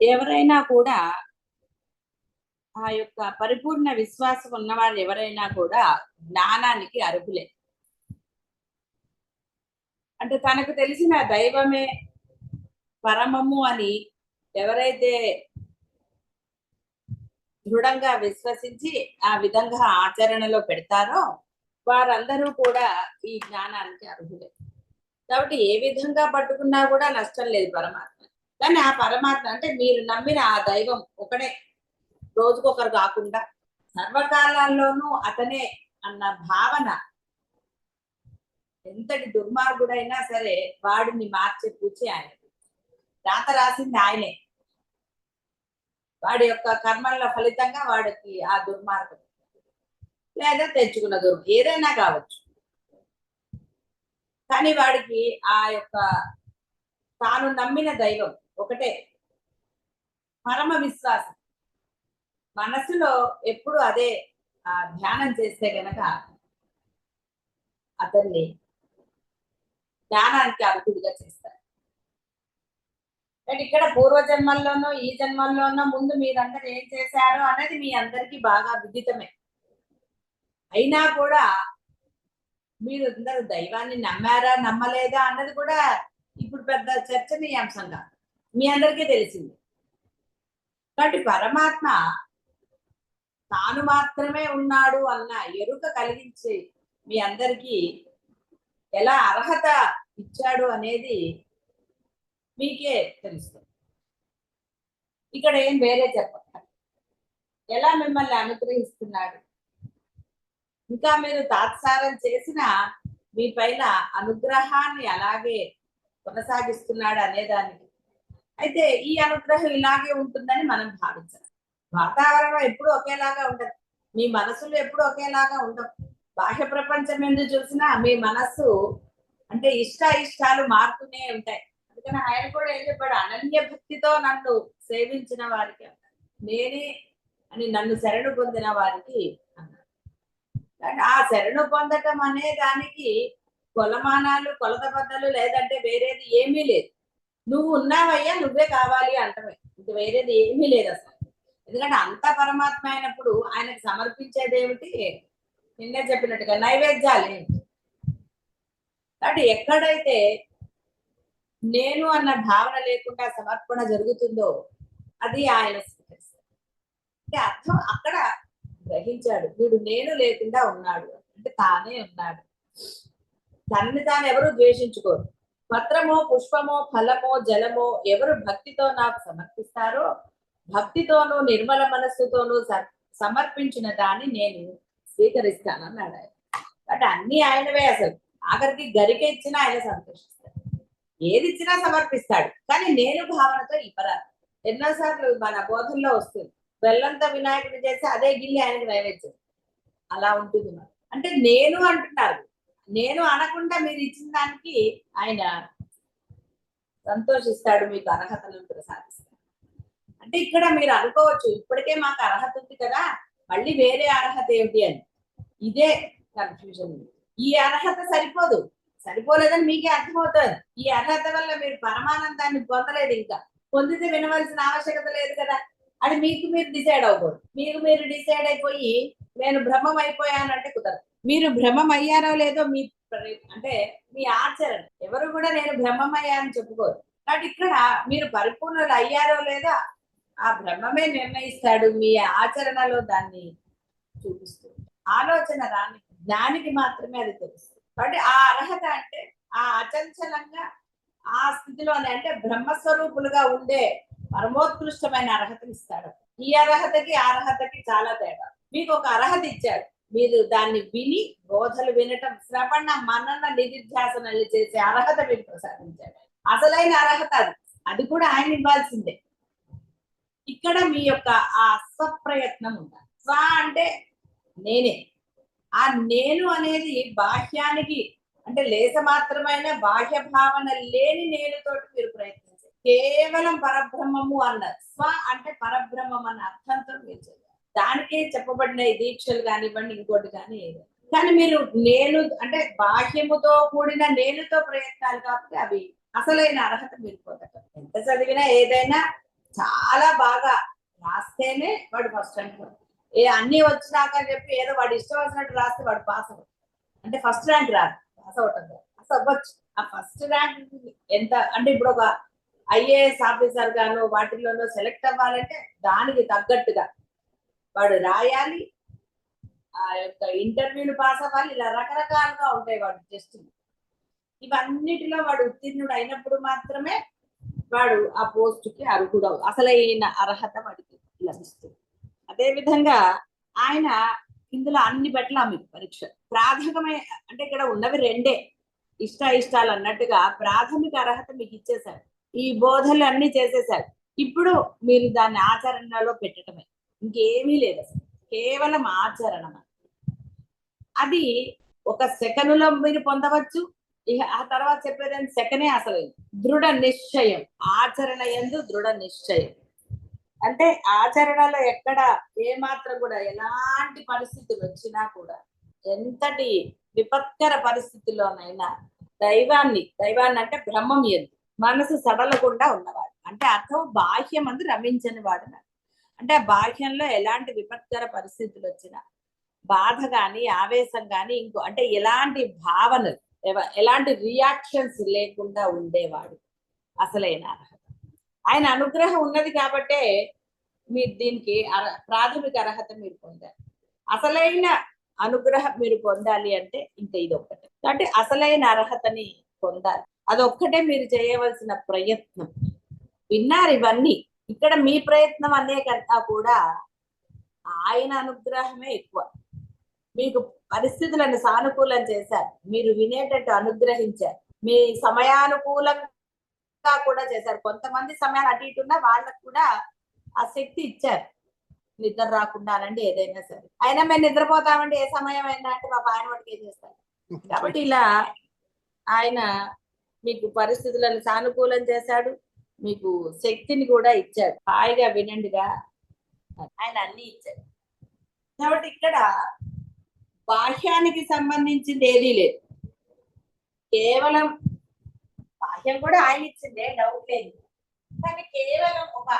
ఎవరైనా కూడా ఆ యొక్క పరిపూర్ణ విశ్వాసం ఉన్నవాళ్ళు ఎవరైనా కూడా జ్ఞానానికి అర్హులే. అంటే తనకు తెలిసిన దైవమే పరమము అని ఎవరైతే దృఢంగా విశ్వసించి ఆ విధంగా ఆచరణలో పెడతారో వారందరూ కూడా ఈ జ్ఞానానికి అర్హులే. కాబట్టి ఏ విధంగా పట్టుకున్నా కూడా నష్టం లేదు పరమాత్మ. కానీ ఆ పరమాత్మ అంటే మీరు నమ్మిన ఆ దైవం ఒకడే. రోజుకొకరు కాకుండా సర్వకాలాల్లోనూ అతనే అన్న భావన. ఎంతటి దుర్మార్గుడైనా సరే వాడిని మార్చే పూచి ఆయన. రాత రాసింది ఆయనే. వాడి యొక్క కర్మల ఫలితంగా వాడికి ఆ దుర్మార్గం. లేదా తెచ్చుకున్న దుర్గం ఏదైనా కావచ్చు. కానీ వాడికి ఆ యొక్క తాను నమ్మిన దైవం ఒకటే. పరమ విశ్వాసం. మనసులో ఎప్పుడు అదే ధ్యానం చేస్తే గనక అతన్ని జ్ఞానానికి అర్హుడిగా చేస్తారు. అంటే ఇక్కడ పూర్వ జన్మల్లోనో ఈ జన్మల్లోనో ముందు మీరందరూ ఏం చేశారు అనేది మీ అందరికీ బాగా విదితమే. అయినా కూడా మీరు అందరూ దైవాన్ని నమ్మారా నమ్మలేదా అన్నది కూడా ఇప్పుడు పెద్ద చర్చనీయాంశం కాదు. మీ అందరికీ తెలిసింది. కాబట్టి పరమాత్మ తాను మాత్రమే ఉన్నాడు అన్న ఎరుక కలిగించి మీ అందరికీ ఎలా అర్హత ఇచ్చాడు అనేది మీకే తెలుస్తుంది. ఇక్కడ ఏం వేరే చెప్ప ఎలా మిమ్మల్ని అనుగ్రహిస్తున్నాడు? ఇంకా మీరు తాత్సారం చేసిన మీ పైన అనుగ్రహాన్ని అలాగే కొనసాగిస్తున్నాడు అనేదానికి అయితే ఈ అనుగ్రహం ఇలాగే ఉంటుందని మనం భావించాలి. వాతావరణం ఎప్పుడు ఒకేలాగా ఉండదు. మీ మనసులు ఎప్పుడు ఒకేలాగా ఉండవు. బాహ్య ప్రపంచం ఎందుకు చూసినా మీ మనస్సు అంటే ఇష్ట ఇష్టాలు మారుతూనే ఉంటాయి. అందుకని ఆయన కూడా ఏం చెప్పాడు? అనన్య భక్తితో నన్ను సేవించిన వారికి నేనే అని నన్ను శరణు పొందిన వారికి అన్నాడు. కానీ ఆ శరణు పొందటం అనే దానికి కొలమానాలు కొలత బద్దలు లేదంటే వేరేది ఏమీ లేదు. నువ్వు ఉన్నావయ్యా నువ్వే కావాలి అంటమే. ఇంక వేరేది ఏమీ లేదు అసలు. ఎందుకంటే అంత పరమాత్మ అయినప్పుడు ఆయనకు సమర్పించేది ఏమిటి? నిన్నే చెప్పినట్టుగా నైవేద్యాలు ఏమిటి? కాబట్టి ఎక్కడైతే నేను అన్న భావన లేకుండా సమర్పణ జరుగుతుందో అది ఆయన అంటే అర్థం అక్కడ గ్రహించాడు. వీడు నేను లేకుండా ఉన్నాడు. అంటే తానే ఉన్నాడు. తనని తాను ఎవరు ద్వేషించుకోరు. పత్రమో పుష్పమో ఫలమో జలమో ఎవరు భక్తితో నాకు సమర్పిస్తారో భక్తితోనూ నిర్మల మనస్సుతోనూ సమర్పించిన దాన్ని నేను స్వీకరిస్తానన్నాడు ఆయన. బట్ అన్ని ఆయనవే అసలు. ఆఖరికి గరిక ఇచ్చినా ఆయన సంతోషిస్తాడు. ఏది ఇచ్చినా సమర్పిస్తాడు. కానీ నేను భావనతో ఇవ్వరాదు. ఎన్నోసార్లు మన బోధనలో వస్తుంది. బెల్లంతో వినాయకుడు చేస్తే అదే గిల్లి ఆయనకు నైవేద్యం. అలా ఉంటుంది మరి. అంటే నేను అంటున్నారు. నేను అనకుండా మీరు ఇచ్చిన దానికి ఆయన సంతోషిస్తాడు మీకు అర్హతను ప్రసాదిస్తాడు అంటే ఇక్కడ మీరు అనుకోవచ్చు ఇప్పటికే మాకు అర్హత ఉంది కదా మళ్ళీ వేరే అర్హత ఏమిటి అని. ఇదే కన్ఫ్యూజన్ ఈ అర్హత సరిపోదు. సరిపోలేదని మీకే అర్థమవుతుంది. ఈ అర్హత వల్ల మీరు పరమానందాన్ని పొందలేదు ఇంకా. పొందితే వినవలసిన ఆవశ్యకత లేదు కదా. అది మీకు మీరు డిసైడ్ అవ్వకూడదు. మీకు మీరు డిసైడ్ అయిపోయి నేను భ్రమం అయిపోయానంటే కుదరదు. మీరు భ్రమమయ్యారో లేదో మీ అంటే మీ ఆచరణ. ఎవరు కూడా నేను భ్రమం చెప్పుకోరు. కాబట్టి ఇక్కడ మీరు పరిపూర్ణులు అయ్యారో లేదా ఆ బ్రహ్మమే నిర్ణయిస్తాడు మీ ఆచరణలో దాన్ని చూపిస్తుంది ఆలోచన రాని జ్ఞానికి మాత్రమే అది తెలుస్తుంది. కాబట్టి ఆ అర్హత అంటే ఆ అచంచలంగా ఆ స్థితిలోనే అంటే బ్రహ్మస్వరూపులుగా ఉండే పరమోత్కృష్టమైన అర్హతని ఇస్తాడు. ఈ అర్హతకి ఆ అర్హతకి చాలా తేడా. మీకు ఒక అర్హత ఇచ్చాడు. మీరు దాన్ని విని బోధలు వినటం శ్రవణ మనన నిధిధ్యాసనలు చేసే అర్హత మీరు ప్రసాదించాడు అసలైన అర్హత అది. అది కూడా ఆయన ఇవ్వాల్సిందే. ఇక్కడ మీ యొక్క ఆ అసప్రయత్నం ఉండాలి. స్వ అంటే నేనే. ఆ నేను అనేది బాహ్యానికి అంటే లేస మాత్రమైన బాహ్య భావన లేని నేనుతోటి మీరు ప్రయత్నించారు కేవలం పరబ్రహ్మము అన్నారు. స్వ అంటే పరబ్రహ్మం అన్న అర్థంతో మీరు చేయాలి దానికే చెప్పబడిన దీక్షలు కానివ్వండి ఇంకోటి కానీ కానీ మీరు నేను అంటే బాహ్యముతో కూడిన నేనుతో ప్రయత్నాలు కాబట్టి అవి అసలైన అర్హత మీరు పొందటం. ఎంత చదివినా ఏదైనా చాలా బాగా రాస్తేనే వాడు ఫస్ట్ ర్యాంక్ ఏ అన్ని వచ్చినాక అని చెప్పి ఏదో వాడు ఇష్టం వచ్చినట్టు రాస్తే వాడు పాస్ అవుతాడు అంటే ఫస్ట్ ర్యాంక్ రాదు పాస్ అవుతాడు అసలు అవ్వచ్చు. ఆ ఫస్ట్ ర్యాంక్ ఎంత అంటే ఇప్పుడు ఒక ఐఏఎస్ ఆఫీసర్ గాను వాటిల్లోనో సెలెక్ట్ అవ్వాలంటే దానికి తగ్గట్టుగా వాడు రాయాలి ఆ యొక్క ఇంటర్వ్యూలు పాస్ అవ్వాలి ఇలా రకరకాలుగా ఉంటాయి వాడు టెస్ట్ ఇవన్నిటిలో వాడు ఉత్తీర్ణుడు అయినప్పుడు మాత్రమే వాడు ఆ పోస్ట్కి అర్హుడు అసలైన అర్హత వాడికి లభిస్తుంది. అదే విధంగా ఆయన ఇందులో అన్ని పట్ల మీకు పరీక్ష. ప్రాథమికమైన అంటే ఇక్కడ ఉన్నవి రెండే. ఇష్ట ఇష్టాలు అన్నట్టుగా ప్రాథమిక అర్హత మీకు ఇచ్చేశారు ఈ బోధలు అన్ని చేసేసారు ఇప్పుడు మీరు దాన్ని ఆచరణలో పెట్టడమే. ఇంకేమీ లేదు. అసలు కేవలం ఆచరణ. అది ఒక సెకనులో మీరు పొందవచ్చు. ఇక ఆ తర్వాత చెప్పేదాన్ని సెకనే అసలు. దృఢ నిశ్చయం. ఆచరణ ఎందు దృఢ నిశ్చయం. అంటే ఆచరణలో ఎక్కడ ఏమాత్రం కూడా ఎలాంటి పరిస్థితులు వచ్చినా కూడా ఎంతటి విపత్కర పరిస్థితుల్లోనైనా దైవాన్ని దైవాన్ని అంటే బ్రహ్మం ఎందు మనసు సడలకుండా ఉన్నవాడు. అంటే అర్థం బాహ్యం అందు రమించని వాడు అన్నమాట. అంటే ఆ బాహ్యంలో ఎలాంటి విపత్కర పరిస్థితులు వచ్చినా బాధ కానీ ఆవేశం కానీ ఇంకో అంటే ఎలాంటి భావనలు ఎలాంటి రియాక్షన్స్ లేకుండా ఉండేవాడు. అసలైన అర్హత. ఆయన అనుగ్రహం ఉన్నది కాబట్టే మీరు దీనికి ప్రాథమిక అర్హత మీరు పొందారు. అసలైన అనుగ్రహం మీరు పొందాలి అంటే ఇంకా ఇది ఒక్కటే కాబట్టి అసలైన అర్హతని పొందాలి. అదొక్కటే మీరు చేయవలసిన ప్రయత్నం. విన్నారు ఇవన్నీ. ఇక్కడ మీ ప్రయత్నం అనే కన్నా కూడా ఆయన అనుగ్రహమే ఎక్కువ. మీకు పరిస్థితులను సానుకూలం చేశారు. మీరు వినేటట్టు అనుగ్రహించారు. మీ సమయానుకూలంగా కూడా చేశారు. కొంతమంది సమయాన్ని అటు ఇటు వాళ్ళకు కూడా ఆ శక్తి ఇచ్చారు. నిద్ర రాకుండా అనండి ఏదైనా సరే. అయినా మేము నిద్రపోతామండి. ఏ సమయం అయినా అంటే మా ఆయన వాటికి ఏం చేస్తారు కాబట్టి ఇలా ఆయన మీకు పరిస్థితులను సానుకూలం చేశాడు. మీకు శక్తిని కూడా ఇచ్చాడు. హాయిగా వినండిగా ఆయన అన్ని ఇచ్చాడు. కాబట్టి ఇక్కడ బాహ్యానికి సంబంధించింది ఏదీ లేదు. కేవలం బాహ్యం కూడా ఆయన ఇచ్చిందే డౌట్ లేదు. కానీ కేవలం ఒక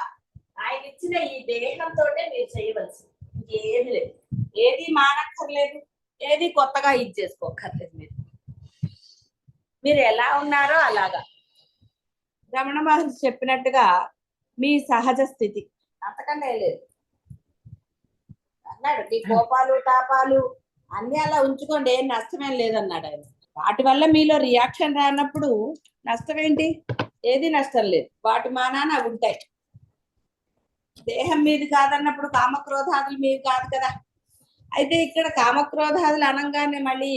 ఆయన ఇచ్చిన ఈ దేహంతో మీరు చేయవలసింది ఇంకేమి లేదు. ఏది మానక్కర్లేదు ఏది కొత్తగా ఇది మీరు. మీరు ఎలా ఉన్నారో అలాగా. రమణ మహర్షి చెప్పినట్టుగా మీ సహజ స్థితి. అంతకన్నా లేదు. అన్నాడు మీ కోపాలు తాపాలు అన్ని అలా ఉంచుకోండి ఏం నష్టమేం లేదన్నాడు ఆయన. వాటి వల్ల మీలో రియాక్షన్ రానప్పుడు నష్టం ఏంటి ఏది నష్టం లేదు. వాటి మానాన అవి ఉంటాయి. దేహం మీది కాదన్నప్పుడు కామక్రోధాదులు మీది కాదు కదా. అయితే ఇక్కడ కామక్రోధాదులు అనగానే మళ్ళీ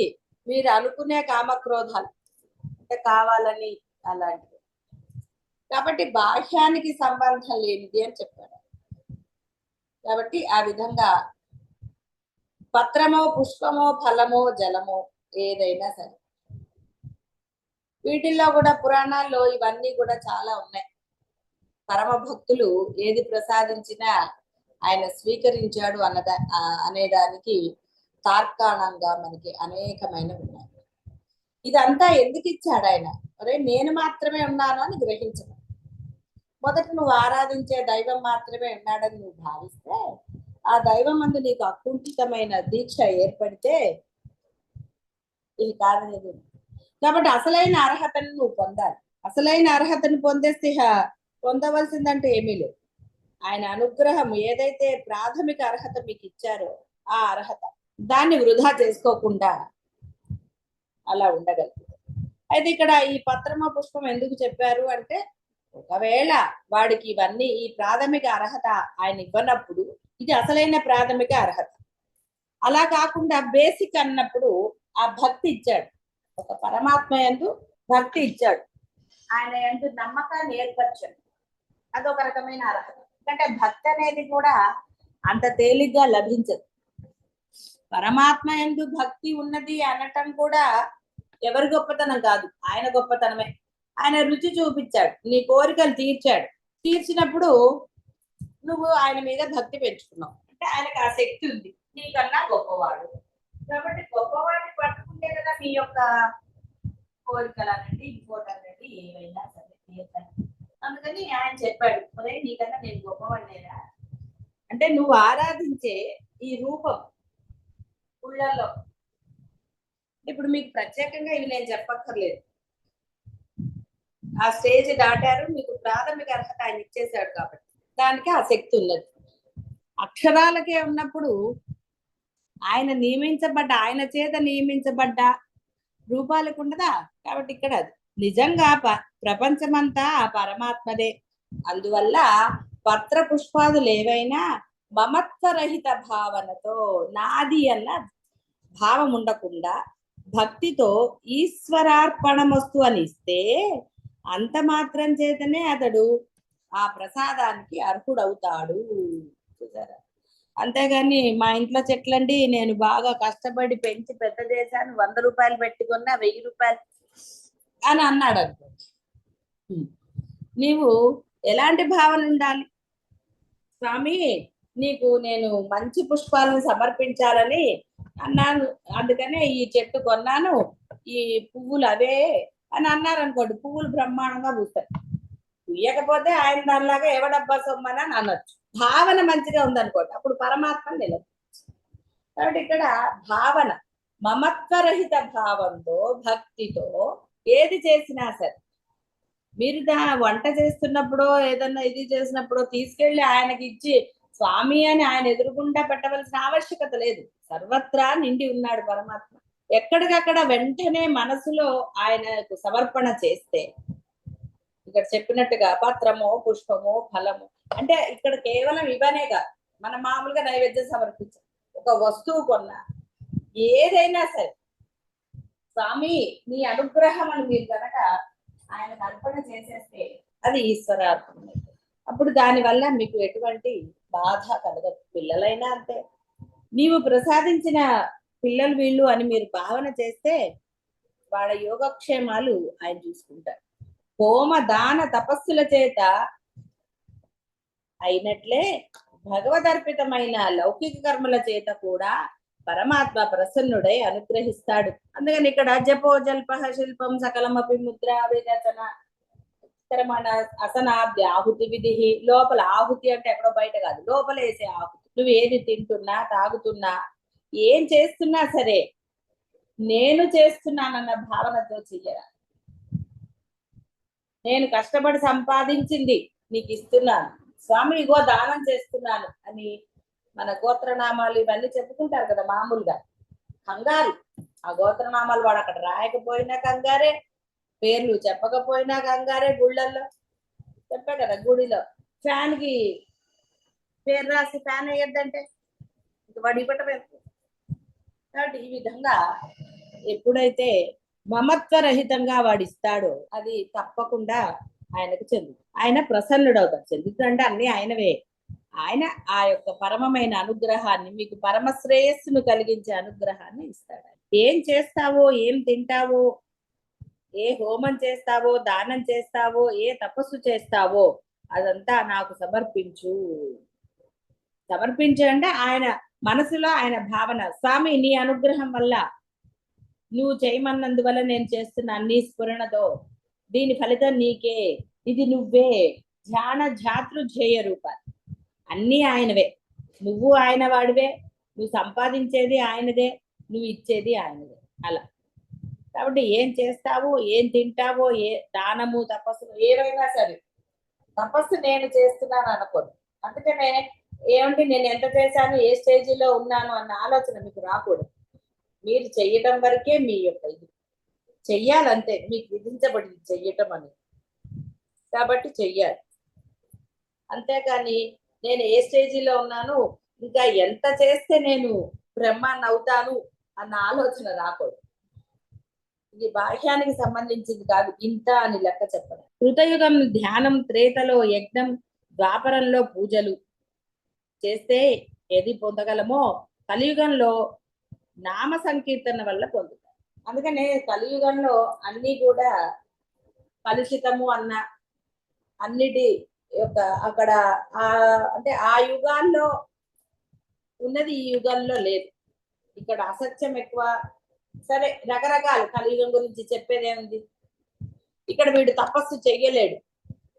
మీరు అనుకునే కామక్రోధాలు. అంటే కావాలని అలాంటివి కాబట్టి బాహ్యానికి సంబంధం లేనిది అని చెప్పాడు. కాబట్టి ఆ విధంగా పత్రమో పుష్పమో ఫలమో జలమో ఏదైనా సరే. వీటిల్లో కూడా పురాణాల్లో ఇవన్నీ కూడా చాలా ఉన్నాయి. పరమ భక్తులు ఏది ప్రసాదించినా ఆయన స్వీకరించాడు అన్నదా అనేదానికి తార్కాణంగా మనకి అనేకమైన ఉన్నాయి. ఇదంతా ఎందుకు ఇచ్చాడు ఆయన? అరే నేను మాత్రమే ఉన్నాను అని గ్రహించడం. మొదట నువ్వు ఆరాధించే దైవం మాత్రమే ఉన్నాడని నువ్వు భావిస్తే ఆ దైవం అందు నీకు అకుంఠితమైన దీక్ష ఏర్పడితే ఇది. కాదనేది కాబట్టి అసలైన అర్హతను నువ్వు పొందాలి. అసలైన అర్హతను పొందే స్థిహ పొందవలసిందంటే ఏమీ లేదు. ఆయన అనుగ్రహం ఏదైతే ప్రాథమిక అర్హత మీకు ఇచ్చారో ఆ అర్హత దాన్ని వృధా చేసుకోకుండా అలా ఉండగలుగుతారు. అయితే ఇక్కడ ఈ పత్రమ పుష్పం ఎందుకు చెప్పారు అంటే ఒకవేళ వాడికి ఇవన్నీ ఈ ప్రాథమిక అర్హత ఆయన ఇవ్వనప్పుడు ఇది అసలైన ప్రాథమిక అర్హత. అలా కాకుండా బేసిక్ అన్నప్పుడు ఆ భక్తి ఇచ్చాడు. ఒక పరమాత్మ ఎందు భక్తి ఇచ్చాడు. ఆయన ఎందు నమ్మకాన్ని ఏర్పరచాడు. అదొక రకమైన అర్హత. ఎందుకంటే భక్తి అనేది కూడా అంత తేలిగ్గా లభించదు. పరమాత్మ ఎందు భక్తి ఉన్నది అనటం కూడా ఎవరి గొప్పతనం కాదు. ఆయన గొప్పతనమే. ఆయన రుచి చూపించాడు. నీ కోరికలు తీర్చాడు. తీర్చినప్పుడు నువ్వు ఆయన మీద భక్తి పెంచుకున్నావు. అంటే ఆయనకు ఆ శక్తి ఉంది. నీకన్నా గొప్పవాడు. కాబట్టి గొప్పవాడిని పట్టుకుంటే కదా మీ యొక్క కోరికలు అనండి ఇంకోటి అనండి ఏమైనా సరే తీర్చాలి. అందుకని ఆయన చెప్పాడు ఒరే నీకన్నా నేను గొప్పవాడినేరా. అంటే నువ్వు ఆరాధించే ఈ రూపం ఊళ్ళల్లో. ఇప్పుడు మీకు ప్రత్యేకంగా ఇవి నేను చెప్పక్కర్లేదు. ఆ స్టేజ్ దాటారు. మీకు ప్రాథమిక అర్హత ఆయన ఇచ్చేసాడు కాబట్టి. దానికి ఆ శక్తి ఉన్నది. అక్షరాలకే ఉన్నప్పుడు ఆయన నియమించబడ్డ ఆయన చేత నియమించబడ్డ రూపాలకు ఉండదా కాబట్టి ఇక్కడ అది. నిజంగా ప- ప్రపంచమంతా ఆ పరమాత్మదే. అందువల్ల పత్ర పుష్పాదులు ఏవైనా మమత్వరహిత భావనతో నాది అన్న భావం ఉండకుండా భక్తితో ఈశ్వరార్పణమస్తు అని ఇస్తే అంత మాత్రం చేతనే అతడు ఆ ప్రసాదానికి అర్హుడవుతాడు చూసారా? అంతేగాని మా ఇంట్లో చెట్లండి నేను బాగా కష్టపడి పెంచి పెద్ద చేశాను వంద రూపాయలు పెట్టుకున్నా వెయ్యి రూపాయలు అని అన్నాడు అనుకో నీవు ఎలాంటి భావన ఉండాలి? స్వామి నీకు నేను మంచి పుష్పాలను సమర్పించాలని అన్నాను. అందుకనే ఈ చెట్టు కొన్నాను ఈ పువ్వులు అవే అని అన్నారు అనుకోండి పువ్వులు బ్రహ్మాండంగా పూస్తాయి. పూయకపోతే ఆయన దానిలాగా ఎవడబ్బా సొమ్మని అని అనొచ్చు. భావన మంచిగా ఉందనుకోండి అప్పుడు పరమాత్మ నిలదు కాబట్టి ఇక్కడ భావన మమత్వరహిత భావంతో భక్తితో ఏది చేసినా సరే మీరు దా వంట చేస్తున్నప్పుడు ఏదన్నా ఇది చేసినప్పుడు తీసుకెళ్ళి ఆయనకి ఇచ్చి స్వామి అని ఆయన ఎదురుగుండా పెట్టవలసిన ఆవశ్యకత లేదు. సర్వత్రా నిండి ఉన్నాడు పరమాత్మ. ఎక్కడికక్కడ వెంటనే మనసులో ఆయనకు సమర్పణ చేస్తే ఇక్కడ చెప్పినట్టుగా పత్రము పుష్పము ఫలము అంటే ఇక్కడ కేవలం ఇవనే కాదు. మనం మామూలుగా నైవేద్యం సమర్పించాం. ఒక వస్తువు కొన్నా ఏదైనా సరే. స్వామి నీ అనుగ్రహం అని మీరు కనుక ఆయనకు అర్పణ చేసేస్తే అది ఈశ్వరార్పణ అప్పుడు దాని వల్ల మీకు ఎటువంటి బాధ కలగదు. పిల్లలైనా అంతే. నీవు ప్రసాదించిన పిల్లలు వీళ్ళు అని మీరు భావన చేస్తే వాళ్ళ యోగక్షేమాలు ఆయన చూసుకుంటారు. హోమ దాన తపస్సుల చేత అయినట్లే భగవదర్పితమైన లౌకిక కర్మల చేత కూడా పరమాత్మ ప్రసన్నుడై అనుగ్రహిస్తాడు. అందుకని ఇక్కడ జపో జల్ప శిల్పం సకలమపి ముద్ర విరచన కరమణ అసనాభ్య ఆహుతి విధి లోపల ఆహుతి అంటే ఎక్కడో బయట కాదు. లోపల వేసే ఆహుతి. నువ్వు ఏది తింటున్నా తాగుతున్నా ఏం చేస్తున్నా సరే నేను చేస్తున్నానన్న భావనతో చెయ్యరా? నేను కష్టపడి సంపాదించింది నీకు ఇస్తున్నాను. స్వామి ఇగో దానం చేస్తున్నాను అని మన గోత్రనామాలు ఇవన్నీ చెప్పుకుంటారు కదా మామూలుగా. కంగారు. ఆ గోత్రనామాలు వాడు అక్కడ రాయకపోయినా కంగారే పేర్లు చెప్పకపోయినా కంగారే గుళ్ళల్లో. చెప్పా కదా గుడిలో. ఫ్యాన్కి పేరు రాసి ఫ్యాన్ వేయద్దంటే. ఇంక వాడు ఇవ్వటం కాబట్టి ఈ విధంగా ఎప్పుడైతే మమత్వరహితంగా వాడు ఇస్తాడో అది తప్పకుండా ఆయనకు చెందు ఆయన ప్రసన్నుడవుతాడు. చెందుతుంటే అన్ని ఆయనవే. ఆయన ఆ యొక్క పరమమైన అనుగ్రహాన్ని మీకు పరమ శ్రేయస్సును కలిగించే అనుగ్రహాన్ని ఇస్తాడు. ఏం చేస్తావో ఏం తింటావో ఏ హోమం చేస్తావో దానం చేస్తావో ఏ తపస్సు చేస్తావో అదంతా నాకు సమర్పించు. సమర్పించు అంటే ఆయన మనసులో ఆయన భావన స్వామి నీ అనుగ్రహం వల్ల నువ్వు చేయమన్నందువల్ల నేను చేస్తున్న నీ స్ఫురణతో దీని ఫలితం నీకే ఇది నువ్వే ధ్యాన జాతృ ధ్యేయ రూపాలు అన్నీ ఆయనవే. నువ్వు ఆయన వాడివే నువ్వు సంపాదించేది ఆయనదే నువ్వు ఇచ్చేది ఆయనదే. అలా. కాబట్టి ఏం చేస్తావు ఏం తింటావో ఏ దానము తపస్సు ఏవైనా సరే తపస్సు నేను చేస్తున్నాను అనుకోను. అందుకనే ఏమండి నేను ఎంత చేశాను ఏ స్టేజీలో ఉన్నాను అన్న ఆలోచన మీకు రాకూడదు. మీరు చెయ్యటం వరకే మీ యొక్క ఇది. చెయ్యాలంతే మీకు విధించబడింది చెయ్యటం అని. కాబట్టి చెయ్యాలి. అంతేకాని నేను ఏ స్టేజీలో ఉన్నాను ఇంకా ఎంత చేస్తే నేను బ్రహ్మాన్ని అవుతాను అన్న ఆలోచన రాకూడదు. ఇది బాహ్యానికి సంబంధించింది కాదు ఇంత అని లెక్క చెప్పడం కృతయుగం ధ్యానం త్రేతలో యజ్ఞం ద్వాపరంలో పూజలు చేస్తే ఏది పొందగలమో కలియుగంలో నామ సంకీర్తన వల్ల పొందుతాం. అందుకనే కలియుగంలో అన్ని కూడా కలుషితము అన్న అన్నిటి యొక్క అక్కడ ఆ అంటే ఆ యుగాల్లో ఉన్నది ఈ యుగంలో లేదు. ఇక్కడ అసత్యం ఎక్కువ. సరే రకరకాలు కలియుగం గురించి చెప్పేదేముంది? ఇక్కడ వీడు తపస్సు చెయ్యలేడు.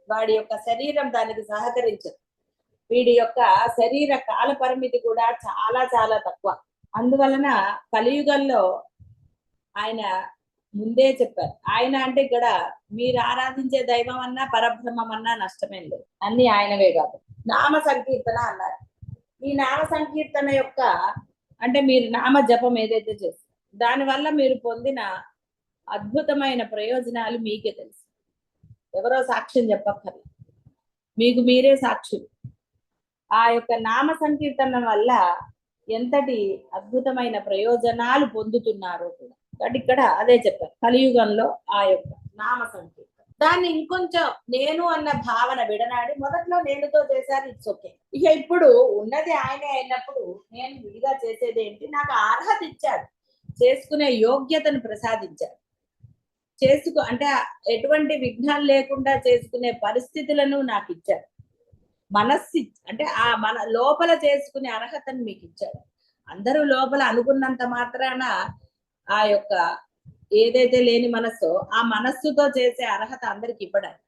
వాడి యొక్క శరీరం దానికి సహకరించదు. వీడి యొక్క శరీర కాల పరిమితి కూడా చాలా చాలా తక్కువ. అందువలన కలియుగంలో ఆయన ముందే చెప్పారు. ఆయన అంటే ఇక్కడ మీరు ఆరాధించే దైవం అన్నా పరబ్రహ్మం అన్నా నష్టమేం లేదు. అన్ని ఆయనవే కాదు. నామ సంకీర్తన అన్నారు. ఈ నామ సంకీర్తన యొక్క అంటే మీరు నామ జపం ఏదైతే చేస్తారు దానివల్ల మీరు పొందిన అద్భుతమైన ప్రయోజనాలు మీకే తెలుసు. ఎవరో సాక్ష్యం చెప్పక్కర్లేదు. మీకు మీరే సాక్షులు. ఆ యొక్క నామ సంకీర్తన వల్ల ఎంతటి అద్భుతమైన ప్రయోజనాలు పొందుతున్నారో కూడా. కాబట్టి ఇక్కడ అదే చెప్పారు కలియుగంలో ఆ యొక్క నామ సంకీర్తన. దాన్ని ఇంకొంచెం నేను అన్న భావన విడనాడి మొదట్లో నేనుతో చేశారు ఇట్స్ ఓకే ఇక ఇప్పుడు ఉన్నది ఆయనే అయినప్పుడు నేను విడిగా చేసేది ఏంటి? నాకు అర్హత ఇచ్చాడు చేసుకునే యోగ్యతను ప్రసాదించాడు. చేసుకు అంటే ఎటువంటి విఘ్నాలు లేకుండా చేసుకునే పరిస్థితులను నాకు ఇచ్చారు మనస్సి అంటే ఆ మన లోపల చేసుకునే అర్హతను మీకు ఇచ్చాడు. అందరూ లోపల అనుకున్నంత మాత్రాన ఆ యొక్క ఏదైతే లేని మనస్సో ఆ మనస్సుతో చేసే అర్హత అందరికి ఇవ్వడానికి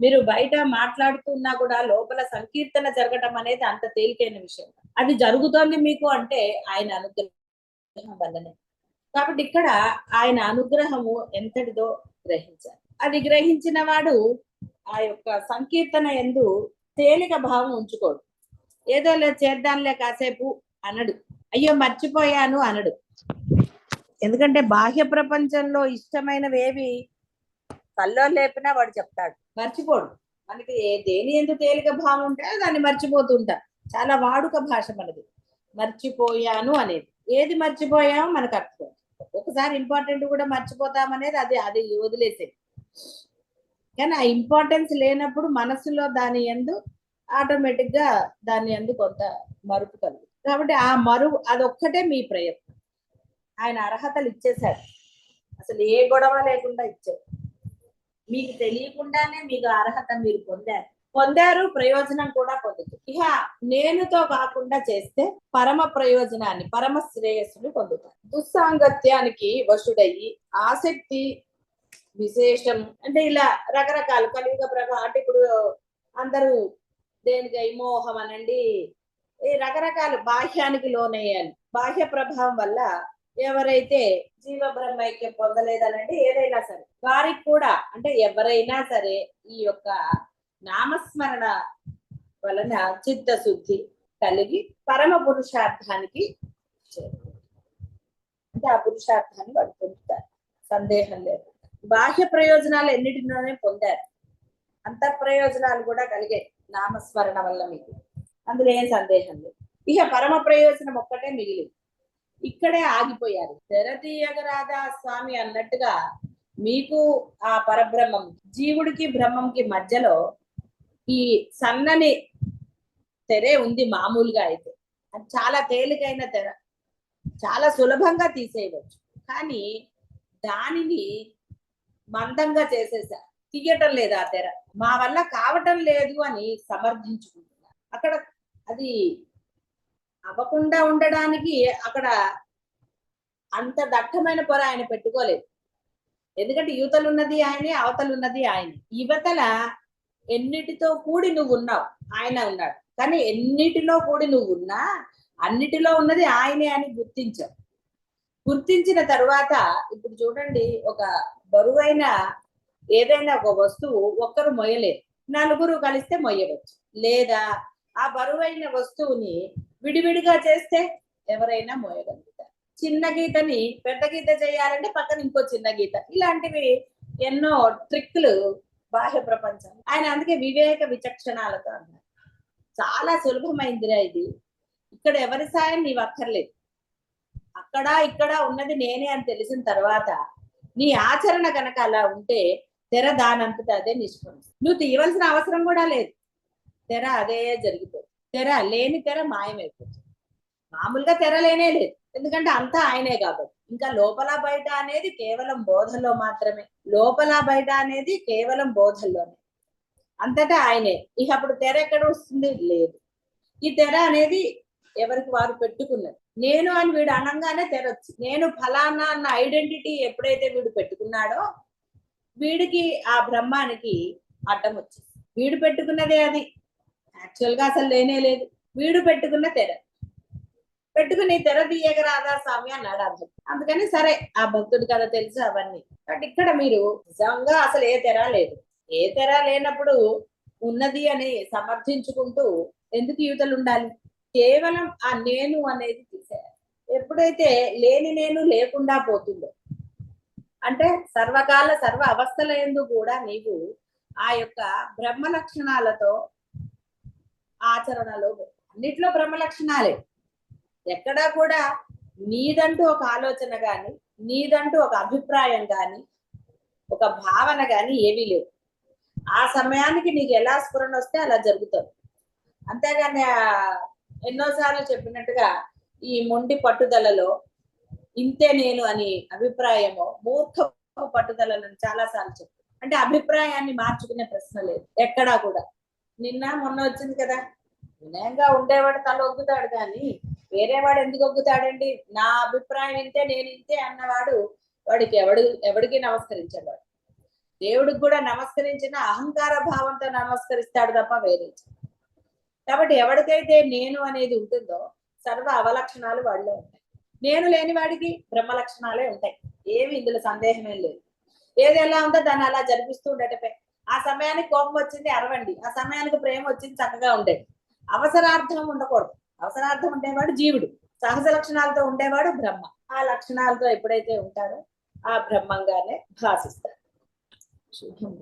మీరు బయట మాట్లాడుతున్నా కూడా లోపల సంకీర్తన జరగటం అనేది అంత తేలికైన విషయం. అది జరుగుతోంది మీకు అంటే ఆయన అనుగ్రహం వల్లనే. కాబట్టి ఇక్కడ ఆయన అనుగ్రహము ఎంతటిదో గ్రహించాలి. అది గ్రహించిన వాడు ఆ యొక్క సంకీర్తన ఎందు తేలిక భావం ఉంచుకోడు. ఏదో లే చేద్దాంలే కాసేపు అనడు. అయ్యో మర్చిపోయాను అనడు. ఎందుకంటే బాహ్య ప్రపంచంలో ఇష్టమైనవేవి కల్లో లేపినా వాడు చెప్తాడు. మర్చిపోడు. మనకి ఏ- దేని ఎందుకు తేలిక భావం ఉంటే దాన్ని మర్చిపోతుంటా చాలా వాడుక భాష మనది. మర్చిపోయాను అనేది. ఏది మర్చిపోయామో మనకు అర్థం. ఒకసారి ఇంపార్టెంట్ కూడా మర్చిపోతామనేది అది అది వదిలేసేది కానీ ఆ ఇంపార్టెన్స్ లేనప్పుడు మనసులో దాని ఎందు ఆటోమేటిక్గా దాని ఎందు కొంత మరుపు కలుగు కాబట్టి ఆ మరువు అదొక్కటే మీ ప్రయత్నం. ఆయన అర్హతలు ఇచ్చేశాడు. అసలు ఏ గొడవ లేకుండా ఇచ్చాడు. మీకు తెలియకుండానే మీకు అర్హత మీరు పొందారు. పొందారు ప్రయోజనం కూడా పొందుతారు ఇక నేనుతో కాకుండా చేస్తే పరమ ప్రయోజనాన్ని పరమ శ్రేయస్సును పొందుతారు దుస్సాంగత్యానికి వశుడయ్యి ఆసక్తి విశేషం. అంటే ఇలా రకరకాలు కలియుగ ప్రభావం అంటే ఇప్పుడు అందరూ దేనికై మోహం అనండి ఈ రకరకాలు బాహ్యానికి లోనయ్యాలి. బాహ్య ప్రభావం వల్ల ఎవరైతే జీవ బ్రహ్మైక్యం పొందలేదనండి ఏదైనా సరే. వారికి కూడా అంటే ఎవరైనా సరే ఈ యొక్క నామస్మరణ వలన చిత్తశుద్ధి కలిగి పరమ పురుషార్థానికి అంటే ఆ పురుషార్థాన్ని వాడు పొందుతారు. సందేహం లేదు. బాహ్య ప్రయోజనాలు ఎన్నిటిలోనే పొందారు? అంత ప్రయోజనాలు కూడా కలిగాయి నామస్మరణ వల్ల మీకు. అందులో ఏం సందేహం లేదు. ఇక పరమ ప్రయోజనం ఒక్కటే మిగిలి. ఇక్కడే ఆగిపోయారు. తెరతీయగరాధా స్వామి అన్నట్టుగా మీకు ఆ పరబ్రహ్మం జీవుడికి బ్రహ్మంకి మధ్యలో ఈ సన్నని తెరే ఉంది మామూలుగా అయితే. అది చాలా తేలికైన తెర. చాలా సులభంగా తీసేయవచ్చు. కానీ దానిని మందంగా చేసేసారు తీయటం లేదు ఆ తెర. మా వల్ల కావటం లేదు అని సమర్థించుకుంటున్నారు అక్కడ అది అవ్వకుండా ఉండడానికి అక్కడ అంత దట్టమైన పొర ఆయన పెట్టుకోలేదు. ఎందుకంటే యువతలు ఉన్నది ఆయనే అవతలు ఉన్నది ఆయన. యువతల ఎన్నిటితో కూడి నువ్వు ఉన్నావు? ఆయన ఉన్నాడు. కానీ ఎన్నిటిలో కూడి నువ్వు ఉన్నా అన్నిటిలో ఉన్నది ఆయనే అని గుర్తించావు. గుర్తించిన తర్వాత ఇప్పుడు చూడండి ఒక బరువైన ఏదైనా ఒక వస్తువు ఒక్కరు మొయ్యలేరు. నలుగురు కలిస్తే మొయ్యవచ్చు. లేదా ఆ బరువైన వస్తువుని విడివిడిగా చేస్తే ఎవరైనా మోయగలుగుతారు చిన్న గీతని పెద్ద గీత చేయాలంటే పక్కన ఇంకో చిన్న గీత. ఇలాంటివి ఎన్నో ట్రిక్లు బాహ్య ప్రపంచం. ఆయన అందుకే వివేక విచక్షణాలతో అన్నారు. చాలా సులభమైందిరా ఇది. ఇక్కడ ఎవరి సాయం నీవు అక్కర్లేదు. అక్కడ ఇక్కడ ఉన్నది నేనే అని తెలిసిన తర్వాత నీ ఆచరణ కనుక అలా ఉంటే తెర దానంతట అదే నిష్పంది నువ్వు తీయవలసిన అవసరం కూడా లేదు. తెర అదే జరిగిపోతుంది. తెర లేని తెర మాయమైపోతుంది. మామూలుగా తెర లేనే లేదు. ఎందుకంటే అంతా ఆయనే కాబట్టి. ఇంకా లోపల బయట అనేది కేవలం బోధల్లో మాత్రమే. లోపల బయట అనేది కేవలం బోధల్లోనే. అంతటా ఆయనే. ఇక అప్పుడు తెర ఎక్కడ వస్తుంది? లేదు. ఈ తెర అనేది ఎవరికి వారు పెట్టుకున్నది. నేను అని వీడు అనంగానే తెరొచ్చు. నేను ఫలానా అన్న ఐడెంటిటీ ఎప్పుడైతే వీడు పెట్టుకున్నాడో వీడికి ఆ బ్రహ్మానికి అడ్డం వచ్చింది వీడు పెట్టుకున్నదే అది. యాక్చువల్గా అసలు లేనే లేదు. వీడు పెట్టుకున్న తెర. పెట్టుకుని తెర తీయగరాదా స్వామి అన్నాడు అర్థం అందుకని సరే ఆ భక్తుడి కథ తెలుసు అవన్నీ. బట్ ఇక్కడ మీరు నిజంగా అసలు ఏ తెర లేదు. ఏ తెర లేనప్పుడు ఉన్నది అని సమర్థించుకుంటూ ఎందుకు యువతలు ఉండాలి? కేవలం ఆ నేను అనేది తీసేయాలి. ఎప్పుడైతే లేని నేను లేకుండా పోతుందో అంటే సర్వకాల సర్వ అవస్థల ఎందు కూడా నీవు ఆ యొక్క బ్రహ్మ లక్షణాలతో ఆచరణలో అన్నిట్లో బ్రహ్మ లక్షణాలే. ఎక్కడా కూడా నీదంటూ ఒక ఆలోచన కానీ నీదంటూ ఒక అభిప్రాయం కానీ ఒక భావన కానీ ఏమీ లేవు. ఆ సమయానికి నీకు ఎలా స్ఫురణ వస్తే అలా జరుగుతుంది అంతేగాని ఎన్నోసార్లు చెప్పినట్టుగా ఈ మొండి పట్టుదలలో ఇంతే నేను అని అభిప్రాయము మూర్ఖ పట్టుదలను చాలా సార్లు చెప్పు. అంటే అభిప్రాయాన్ని మార్చుకునే ప్రశ్న లేదు ఎక్కడా కూడా. నిన్న మొన్న వచ్చింది కదా వినయంగా ఉండేవాడు తల ఒగ్గుతాడు కానీ వేరే వాడు ఎందుకు ఒగ్గుతాడండి? నా అభిప్రాయం ఇంతే నేను ఇంతే అన్నవాడు వాడికి ఎవడు ఎవడికి నమస్కరించేవాడు దేవుడికి కూడా నమస్కరించిన అహంకార భావంతో నమస్కరిస్తాడు తప్ప వేరే కాబట్టి ఎవరికైతే నేను అనేది ఉంటుందో సర్వ అవలక్షణాలు వాడిలో ఉంటాయి. నేను లేని వాడికి బ్రహ్మ లక్షణాలే ఉంటాయి. ఏమి ఇందులో సందేహమే లేదు. ఏది ఎలా ఉందో దాన్ని అలా జరిపిస్తూ ఉండటమే. ఆ సమయానికి కోపం వచ్చింది అరవండి. ఆ సమయానికి ప్రేమ వచ్చింది చక్కగా ఉండేది. అవసరార్థం ఉండకూడదు. అవసరార్థం ఉండేవాడు జీవుడు. సహజ లక్షణాలతో ఉండేవాడు బ్రహ్మ. ఆ లక్షణాలతో ఎప్పుడైతే ఉంటారో ఆ బ్రహ్మంగానే భాషిస్తారు. శుభం